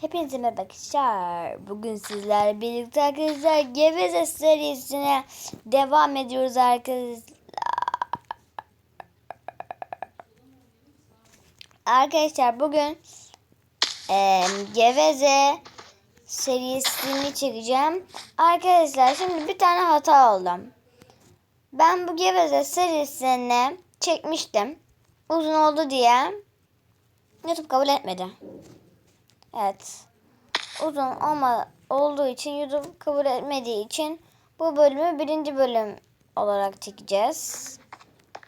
Hepinize merhaba arkadaşlar. Bugün sizlerle birlikte arkadaşlar Geveze serisine devam ediyoruz arkadaşlar. Arkadaşlar bugün eee, Geveze serisini çekeceğim. Arkadaşlar şimdi bir tane hata oldu. Ben bu Geveze serisini çekmiştim. Uzun oldu diye YouTube kabul etmedi. Evet. Uzun ama olduğu için YouTube kabul etmediği için bu bölümü birinci bölüm olarak çekeceğiz.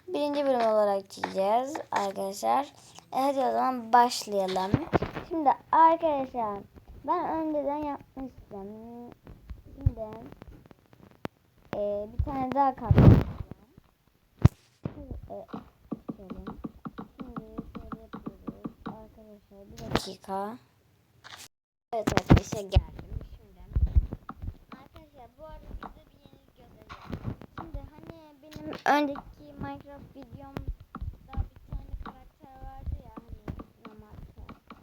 Birinci bölüm olarak çekeceğiz arkadaşlar. E hadi o zaman başlayalım. Şimdi arkadaşlar ben önceden yapmıştım. Şimdi e, bir tane daha kaldı. E. Şimdi şöyle yapıyoruz. Arkadaşlar bir dakika. Evet arkadaşlar geldim şimdi. Arkadaşlar bu arada size bir yenilik göstereceğim. Şimdi hani benim önceki Minecraft videomda bir tane karakter vardı ya hani normal karakter.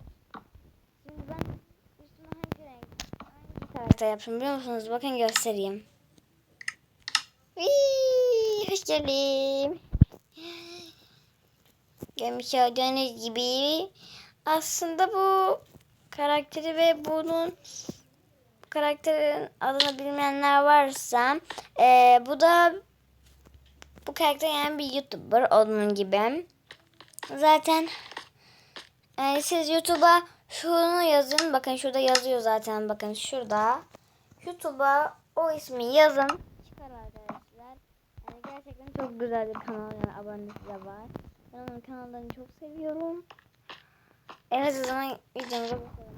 Şimdi ben üstüme hangi renk hangi karakter yaptım biliyor musunuz? Bakın göstereyim. Whee! hoş geldin. Görmüş olduğunuz gibi aslında bu karakteri ve bunun bu karakterin adını bilmeyenler varsa eee, bu da bu karakter yani bir YouTuber onun gibi. Zaten yani siz YouTube'a şunu yazın. Bakın şurada yazıyor zaten. Bakın şurada. YouTube'a o ismi yazın. Çıkar arkadaşlar. Yani gerçekten çok güzel bir kanal. Yani abonesi de var. Ben onun kanallarını çok seviyorum. Evet o zaman videomuza bakalım.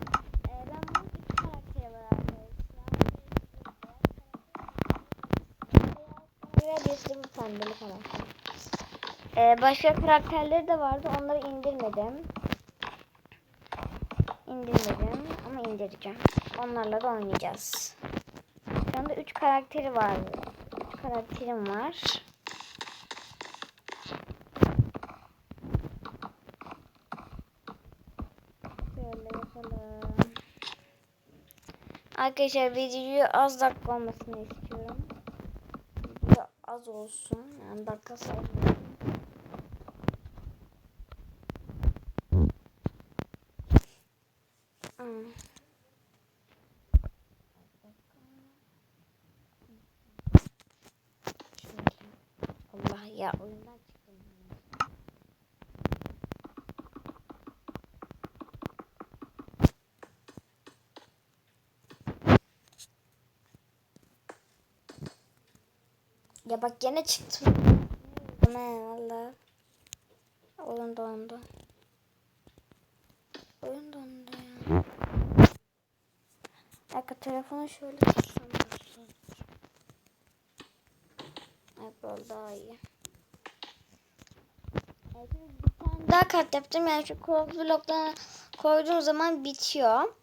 Ee, ben bunun iki karakteri var arkadaşlar. Ve birisi bu pembeli karakter. Ee, başka karakterleri de vardı. Onları indirmedim. İndirmedim ama indireceğim. Onlarla da oynayacağız. Şu anda üç karakteri var. Karakterim var. Şöyle yapalım. Arkadaşlar videoyu az dakika olmasını istiyorum. Video az olsun. Yani dakika sayılmasın. Hmm. Allah ya oyundan çıktım. Ya bak gene çıktım. Ne valla. Oyun dondu. Oyun dondu ya. Arka telefonu şöyle tutsam. Evet böyle daha iyi. Bir daha kart yaptım. Yani şu bloklarına koyduğum zaman bitiyor.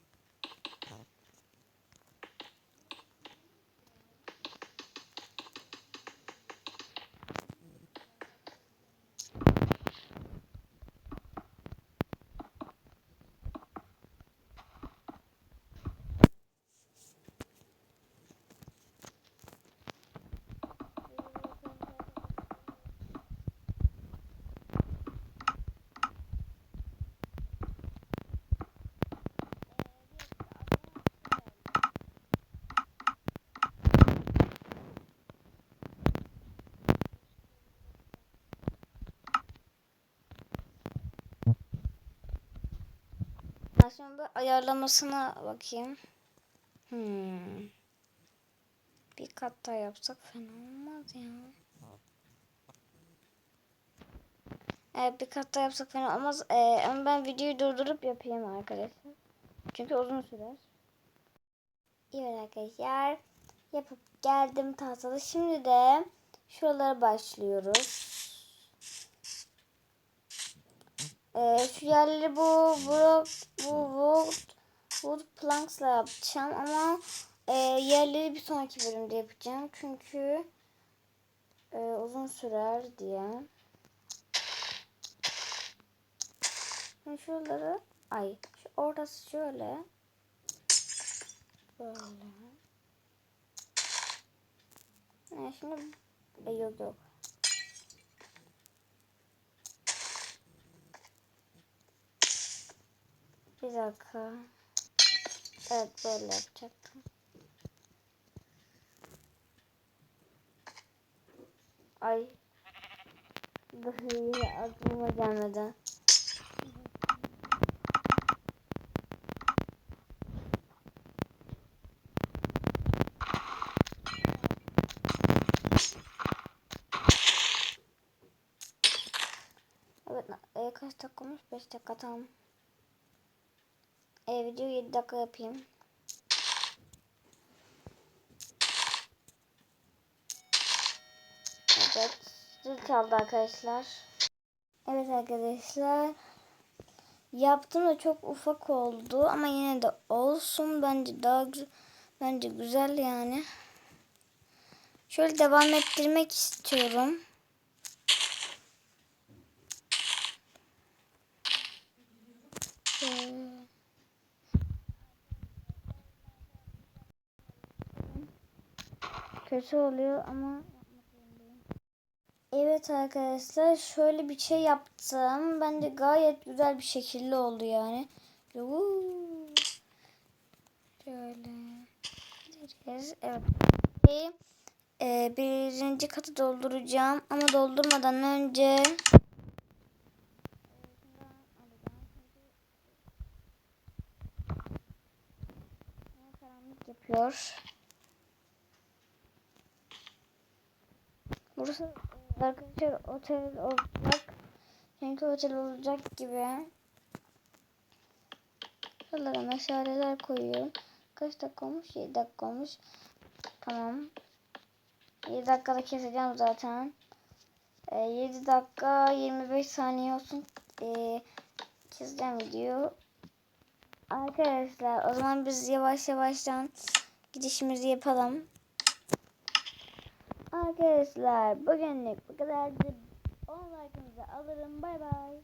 Şimdi ayarlamasına bakayım. Hmm. Bir kat daha yapsak fena olmaz ya. Evet bir kat daha yapsak fena olmaz. Ee, ama ben videoyu durdurup yapayım arkadaşlar. Çünkü uzun sürer. Evet arkadaşlar. Yapıp geldim tahtada. Şimdi de şuralara başlıyoruz. Ee, şu yerleri bu bu bu wood, wood planks'la yapacağım ama e, yerleri bir sonraki bölümde yapacağım çünkü e, uzun sürer diye. Şimdi şuraları ay şu orası şöyle Böyle. Ne şimdi e, yok yok. Bir dakika. Evet böyle yapacaktım. Ay. Dur yine aklıma gelmedi. Evet, e, kaç dakika olmuş? 5 dakika tamam. E, video 7 dakika yapayım. Evet, zil çaldı arkadaşlar. Evet arkadaşlar. Yaptım da çok ufak oldu ama yine de olsun. Bence daha. Bence güzel yani. Şöyle devam ettirmek istiyorum. Kötü oluyor ama Evet arkadaşlar şöyle bir şey yaptım. Bence gayet güzel bir şekilde oldu yani. Şöyle. Evet. Ee, birinci katı dolduracağım ama doldurmadan önce karanlık yapıyor. Burası arkadaşlar otel olacak. Çünkü otel olacak gibi. Şuralara meşaleler koyuyorum. Kaç dakika olmuş? 7 dakika olmuş. Tamam. 7 dakikada keseceğim zaten. Ee, 7 dakika 25 saniye olsun. Ee, keseceğim video. Arkadaşlar o zaman biz yavaş yavaştan gidişimizi yapalım. Arkadaşlar bugünlük bu kadardı. 10 like'ınızı alırım. Bay bay.